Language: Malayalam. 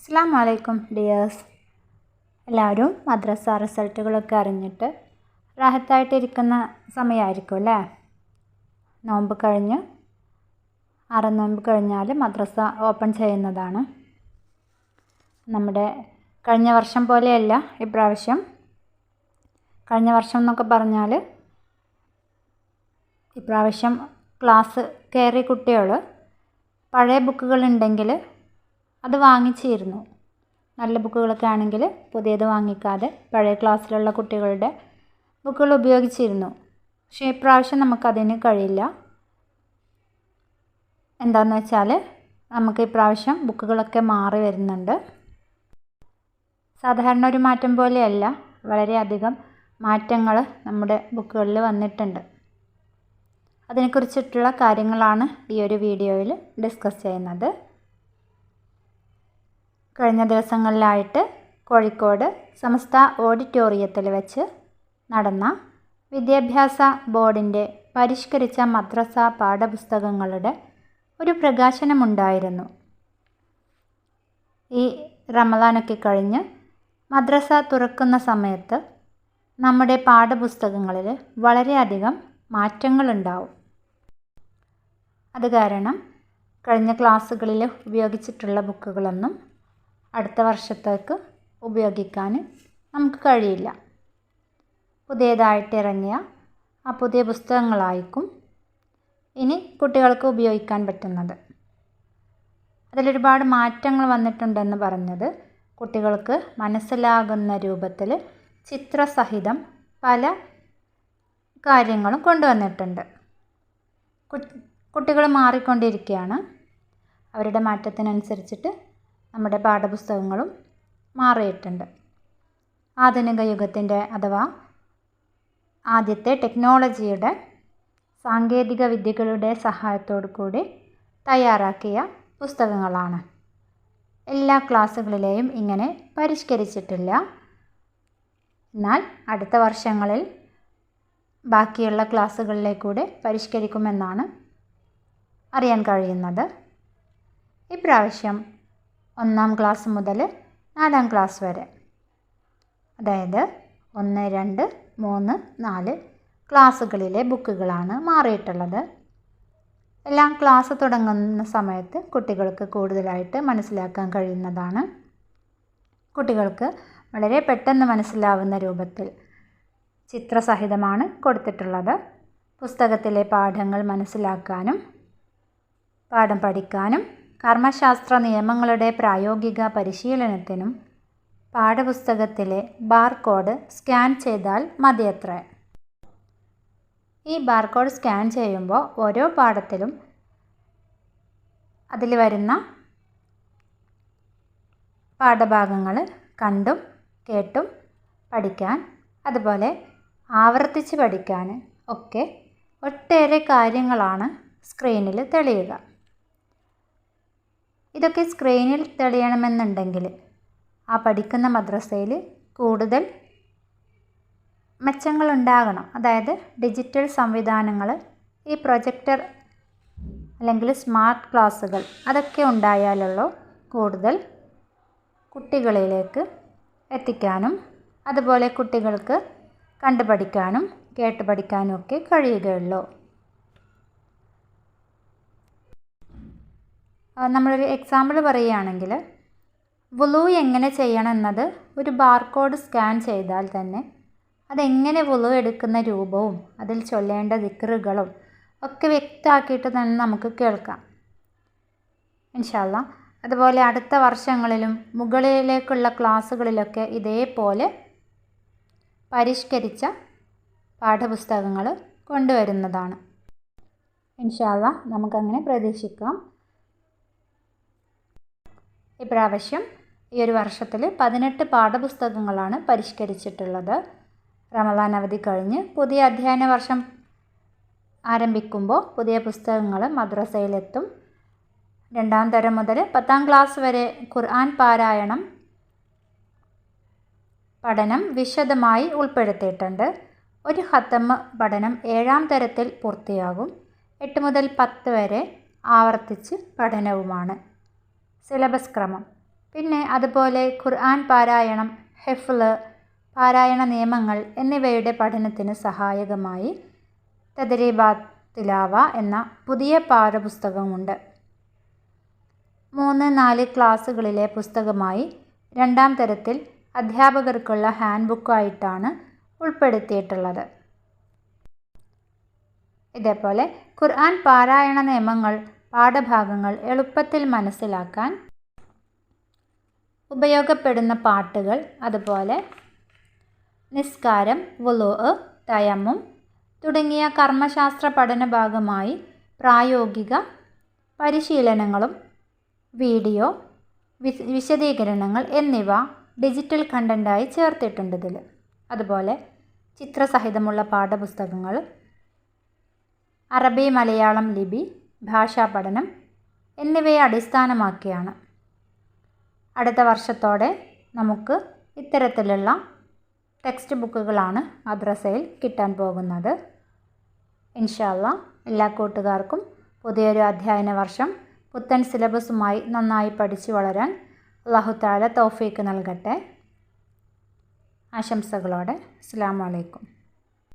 അസ്സാം വലൈക്കും ഡിയേഴ്സ്. എല്ലാവരും മദ്രസ റിസൾട്ടുകളൊക്കെ അറിഞ്ഞിട്ട് റാഹത്തായിട്ടിരിക്കുന്ന സമയമായിരിക്കും അല്ലേ? നോമ്പ് കഴിഞ്ഞ് ആറ് നോമ്പ് കഴിഞ്ഞാൽ മദ്രസ ഓപ്പൺ ചെയ്യുന്നതാണ്. നമ്മുടെ കഴിഞ്ഞ വർഷം പോലെയല്ല ഇപ്രാവശ്യം. കഴിഞ്ഞ വർഷം എന്നൊക്കെ പറഞ്ഞാൽ ഇപ്രാവശ്യം ക്ലാസ് കയറിയ കുട്ടികൾ പഴയ ബുക്കുകളുണ്ടെങ്കിൽ അത് വാങ്ങിച്ചിരുന്നു. നല്ല ബുക്കുകളൊക്കെ ആണെങ്കിൽ പുതിയത് വാങ്ങിക്കാതെ പഴയ ക്ലാസ്സിലുള്ള കുട്ടികളുടെ ബുക്കുകൾ ഉപയോഗിച്ചിരുന്നു. പക്ഷേ ഇപ്രാവശ്യം നമുക്കതിന് കഴിയില്ല. എന്താണെന്ന് വെച്ചാൽ നമുക്ക് ഇപ്രാവശ്യം ബുക്കുകളൊക്കെ മാറി വരുന്നുണ്ട്. സാധാരണ ഒരു മാറ്റം പോലെയല്ല. വളരെയധികം മാറ്റങ്ങൾ നമ്മുടെ ബുക്കുകളിൽ വന്നിട്ടുണ്ട്. അതിനെക്കുറിച്ചിട്ടുള്ള കാര്യങ്ങളാണ് ഈ ഒരു വീഡിയോയിൽ ഡിസ്കസ് ചെയ്യുന്നത്. കഴിഞ്ഞ ദിവസങ്ങളിലായിട്ട് കോഴിക്കോട് സമസ്ത ഓഡിറ്റോറിയത്തിൽ വെച്ച് നടന്ന വിദ്യാഭ്യാസ ബോർഡിന്റെ പരിഷ്കരിച്ച മദ്രസ പാഠപുസ്തകങ്ങളുടെ ഒരു പ്രകാശനമുണ്ടായിരുന്നു. ഈ റമദാനൊക്കെ കഴിഞ്ഞ് മദ്രസ തുറക്കുന്ന സമയത്ത് നമ്മുടെ പാഠപുസ്തകങ്ങളിൽ വളരെയധികം മാറ്റങ്ങളുണ്ടാവും. അത് കാരണം കഴിഞ്ഞ ക്ലാസ്സുകളിൽ ഉപയോഗിച്ചിട്ടുള്ള ബുക്കുകളൊന്നും അടുത്ത വർഷത്തേക്ക് ഉപയോഗിക്കാൻ നമുക്ക് കഴിയില്ല. പുതിയതായിട്ട് ഇറങ്ങിയ ആ പുതിയ പുസ്തകങ്ങളായിരിക്കും ഇനി കുട്ടികൾക്ക് ഉപയോഗിക്കാൻ പറ്റുന്നത്. അതിലൊരുപാട് മാറ്റങ്ങൾ വന്നിട്ടുണ്ടെന്ന് പറഞ്ഞത് കുട്ടികൾക്ക് മനസ്സിലാകുന്ന രൂപത്തിൽ ചിത്രസഹിതം പല കാര്യങ്ങളും കൊണ്ടുവന്നിട്ടുണ്ട്. കുട്ടികൾ മാറിക്കൊണ്ടിരിക്കുകയാണ്. അവരുടെ മാറ്റത്തിനനുസരിച്ചിട്ട് നമ്മുടെ പാഠപുസ്തകങ്ങളും മാറിയിട്ടുണ്ട്. ആധുനിക യുഗത്തിന്റെ അഥവാ ആദ്യത്തെ ടെക്നോളജിയുടെ സാങ്കേതിക വിദ്യകളുടെ സഹായത്തോടു കൂടി തയ്യാറാക്കിയ പുസ്തകങ്ങളാണ്. എല്ലാ ക്ലാസ്സുകളിലെയും ഇങ്ങനെ പരിഷ്കരിച്ചിട്ടില്ല. എന്നാൽ അടുത്ത വർഷങ്ങളിൽ ബാക്കിയുള്ള ക്ലാസ്സുകളിലേക്കൂടെ പരിഷ്കരിക്കുമെന്നാണ് അറിയാൻ കഴിയുന്നത്. ഇപ്രാവശ്യം ഒന്നാം ക്ലാസ് മുതൽ നാലാം ക്ലാസ് വരെ. അതായത് ഒന്ന് രണ്ട് മൂന്ന് നാല് ക്ലാസ്സുകളിലെ ബുക്കുകളാണ് മാറിയിട്ടുള്ളത്. എല്ലാം ക്ലാസ് തുടങ്ങുന്ന സമയത്ത് കുട്ടികൾക്ക് കൂടുതലായിട്ട് മനസ്സിലാക്കാൻ കഴിയുന്നതാണ്. കുട്ടികൾക്ക് വളരെ പെട്ടെന്ന് മനസ്സിലാവുന്ന രൂപത്തിൽ ചിത്രസഹിതമാണ് കൊടുത്തിട്ടുള്ളത്. പുസ്തകത്തിലെ പാഠങ്ങൾ മനസ്സിലാക്കാനും പാഠം പഠിക്കാനും കർമ്മശാസ്ത്ര നിയമങ്ങളുടെ പ്രായോഗിക പരിശീലനത്തിനും പാഠപുസ്തകത്തിലെ ബാർകോഡ് സ്കാൻ ചെയ്താൽ മതിയത്രേ. ഈ ബാർകോഡ് സ്കാൻ ചെയ്യുമ്പോൾ ഓരോ പാഠത്തിലും അതിൽ വരുന്ന പാഠഭാഗങ്ങൾ കണ്ടും കേട്ടും പഠിക്കാൻ അതുപോലെ ആവർത്തിച്ച് പഠിക്കാൻ ഒക്കെ ഒട്ടേറെ കാര്യങ്ങളാണ് സ്ക്രീനിൽ തെളിയുക. ഇതൊക്കെ സ്ക്രീനിൽ തെളിയണമെന്നുണ്ടെങ്കിൽ ആ പഠിക്കുന്ന മദ്രസയിൽ കൂടുതൽ മെച്ചങ്ങളുണ്ടാകണം. അതായത് ഡിജിറ്റൽ സംവിധാനങ്ങൾ ഈ പ്രൊജക്ടർ അല്ലെങ്കിൽ സ്മാർട്ട് ക്ലാസ്സുകൾ അതൊക്കെ ഉണ്ടായാലുള്ളൂ കൂടുതൽ കുട്ടികളിലേക്ക് എത്തിക്കാനും അതുപോലെ കുട്ടികൾക്ക് കണ്ടുപഠിക്കാനും കേട്ട് പഠിക്കാനും ഒക്കെ കഴിയുകയുള്ളൂ. നമ്മളൊരു എക്സാമ്പിൾ പറയുകയാണെങ്കിൽ വുളു എങ്ങനെ ചെയ്യണം എന്നത് ഒരു ബാർകോഡ് സ്കാൻ ചെയ്താൽ തന്നെ അതെങ്ങനെ വുളു എടുക്കുന്ന രൂപവും അതിൽ ചൊല്ലേണ്ട ദിക്കറുകളും ഒക്കെ വ്യക്തമാക്കിയിട്ട് തന്നെ നമുക്ക് കേൾക്കാം. ഇൻഷാല്ല അതുപോലെ അടുത്ത വർഷങ്ങളിലും മുകളിലേക്കുള്ള ക്ലാസ്സുകളിലൊക്കെ ഇതേപോലെ പരിഷ്കരിച്ച പാഠപുസ്തകങ്ങൾ കൊണ്ടുവരുന്നതാണ്. ഇൻഷാല്ല നമുക്കങ്ങനെ പ്രതീക്ഷിക്കാം. ഇപ്രാവശ്യം ഈ ഒരു വർഷത്തിൽ പതിനെട്ട് പാഠപുസ്തകങ്ങളാണ് പരിഷ്കരിച്ചിട്ടുള്ളത്. റമദാൻ അവധി കഴിഞ്ഞ് പുതിയ അധ്യയന വർഷം ആരംഭിക്കുമ്പോൾ പുതിയ പുസ്തകങ്ങൾ മദ്രസയിലെത്തും. രണ്ടാം തരം മുതൽ പത്താം ക്ലാസ് വരെ ഖുർആൻ പാരായണം പഠനം വിശദമായി ഉൾപ്പെടുത്തിയിട്ടുണ്ട്. ഒരു ഹത്തമ്മ പഠനം ഏഴാം തരത്തിൽ പൂർത്തിയാകും. എട്ട് മുതൽ പത്ത് വരെ ആവർത്തിച്ച് പഠനവുമാണ്. സിലബസ് ക്രമം പിന്നെ അതുപോലെ ഖുർആൻ പാരായണം ഹെഫ്ല് പാരായണ നിയമങ്ങൾ എന്നിവയുടെ പഠനത്തിന് സഹായകമായി തദരീബാ തിലാവ എന്ന പുതിയ പാഠപുസ്തകമുണ്ട്. മൂന്ന് നാല് ക്ലാസ്സുകളിലെ പുസ്തകമായി രണ്ടാം തരത്തിൽ അധ്യാപകർക്കുള്ള ഹാൻഡ് ബുക്കായിട്ടാണ് ഉൾപ്പെടുത്തിയിട്ടുള്ളത്. ഇതേപോലെ ഖുർആൻ പാരായണ നിയമങ്ങൾ പാഠഭാഗങ്ങൾ എളുപ്പത്തിൽ മനസ്സിലാക്കാൻ ഉപയോഗപ്പെടുന്ന പാട്ടുകൾ അതുപോലെ നിസ്കാരം വുലോ തയമ്മും തുടങ്ങിയ കർമ്മശാസ്ത്ര പഠന ഭാഗമായി പ്രായോഗിക പരിശീലനങ്ങളും വീഡിയോ വിശ വിശദീകരണങ്ങൾ എന്നിവ ഡിജിറ്റൽ കണ്ടന്റായി ചേർത്തിട്ടുണ്ട് ഇതിൽ. അതുപോലെ ചിത്രസഹിതമുള്ള പാഠപുസ്തകങ്ങൾ അറബി മലയാളം ലിപി ഭാഷാ പഠനം എന്നിവയെ അടിസ്ഥാനമാക്കിയാണ്. അടുത്ത വർഷത്തോടെ നമുക്ക് ഇത്തരത്തിലുള്ള ടെക്സ്റ്റ് ബുക്കുകളാണ് മദ്രസയിൽ കിട്ടാൻ പോകുന്നത്. ഇൻഷാല്ല എല്ലാ കൂട്ടുകാർക്കും പുതിയൊരു അധ്യയന വർഷം പുത്തൻ സിലബസുമായി നന്നായി പഠിച്ചു വളരാൻ അള്ളാഹു താല തൗഫീക്ക് നൽകട്ടെ. ആശംസകളോടെ. അസ്സാം വലൈക്കും